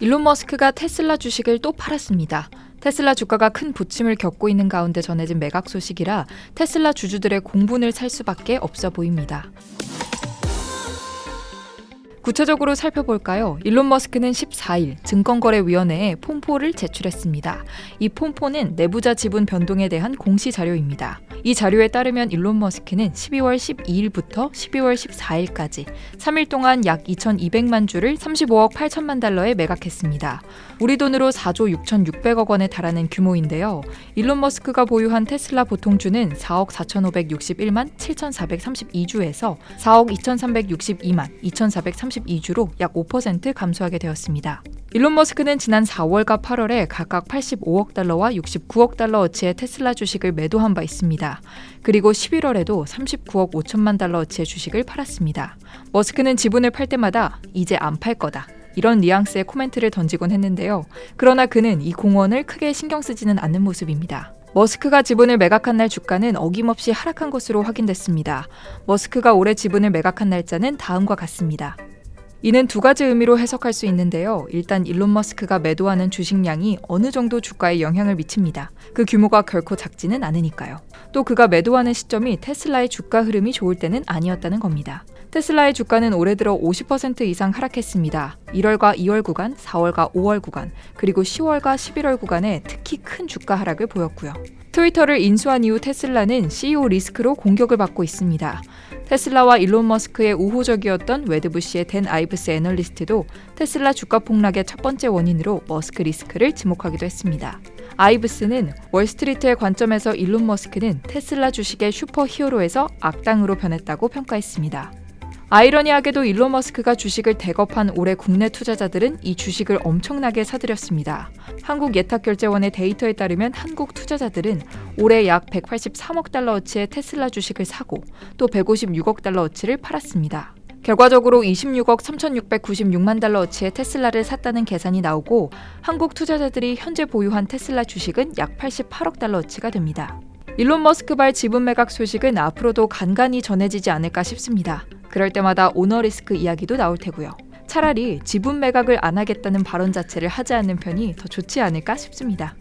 일론 머스크가 테슬라 주식을 또 팔았습니다. 테슬라 주가가 큰 부침을 겪고 있는 가운데 전해진 매각 소식이라 테슬라 주주들의 공분을 살 수밖에 없어 보입니다. 구체적으로 살펴볼까요? 일론 머스크는 14일 증권거래위원회에 폼포를 제출했습니다. 이 폼포는 내부자 지분 변동에 대한 공시 자료입니다. 이 자료에 따르면 일론 머스크는 12월 12일부터 12월 14일까지 3일 동안 약 2,200만 주를 35억 8천만 달러에 매각했습니다. 우리 돈으로 4조 6,600억 원에 달하는 규모인데요. 일론 머스크가 보유한 테슬라 보통주는 4억 4,561만 7,432주에서 4억 2,362만 2,432주로 약 5% 감소하게 되었습니다. 일론 머스크는 지난 4월과 8월에 각각 85억 달러와 69억 달러어치의 테슬라 주식을 매도한 바 있습니다. 그리고 11월에도 39억 5천만 달러어치의 주식을 팔았습니다. 머스크는 지분을 팔 때마다 이제 안 팔 거다. 이런 뉘앙스의 코멘트를 던지곤 했는데요. 그러나 그는 이 공언을 크게 신경 쓰지는 않는 모습입니다. 머스크가 지분을 매각한 날 주가는 어김없이 하락한 것으로 확인됐습니다. 머스크가 올해 지분을 매각한 날짜는 다음과 같습니다. 이는 두 가지 의미로 해석할 수 있는데요. 일단 일론 머스크가 매도하는 주식량이 어느 정도 주가에 영향을 미칩니다. 그 규모가 결코 작지는 않으니까요. 또 그가 매도하는 시점이 테슬라의 주가 흐름이 좋을 때는 아니었다는 겁니다. 테슬라의 주가는 올해 들어 50% 이상 하락했습니다. 1월과 2월 구간, 4월과 5월 구간, 그리고 10월과 11월 구간에 특히 큰 주가 하락을 보였고요. 트위터를 인수한 이후 테슬라는 CEO 리스크로 공격을 받고 있습니다. 테슬라와 일론 머스크의 우호적이었던 웨드부시의 댄 아이브스 애널리스트도 테슬라 주가 폭락의 첫 번째 원인으로 머스크 리스크를 지목하기도 했습니다. 아이브스는 월스트리트의 관점에서 일론 머스크는 테슬라 주식의 슈퍼 히어로에서 악당으로 변했다고 평가했습니다. 아이러니하게도 일론 머스크가 주식을 대겁한 올해 국내 투자자들은 이 주식을 엄청나게 사들였습니다. 한국 예탁결제원의 데이터에 따르면 한국 투자자들은 올해 약 183억 달러어치의 테슬라 주식을 사고 또 156억 달러어치를 팔았습니다. 결과적으로 26억 3,696만 달러어치의 테슬라를 샀다는 계산이 나오고 한국 투자자들이 현재 보유한 테슬라 주식은 약 88억 달러어치가 됩니다. 일론 머스크발 지분 매각 소식은 앞으로도 간간히 전해지지 않을까 싶습니다. 그럴 때마다 오너 리스크 이야기도 나올 테고요. 차라리 지분 매각을 안 하겠다는 발언 자체를 하지 않는 편이 더 좋지 않을까 싶습니다.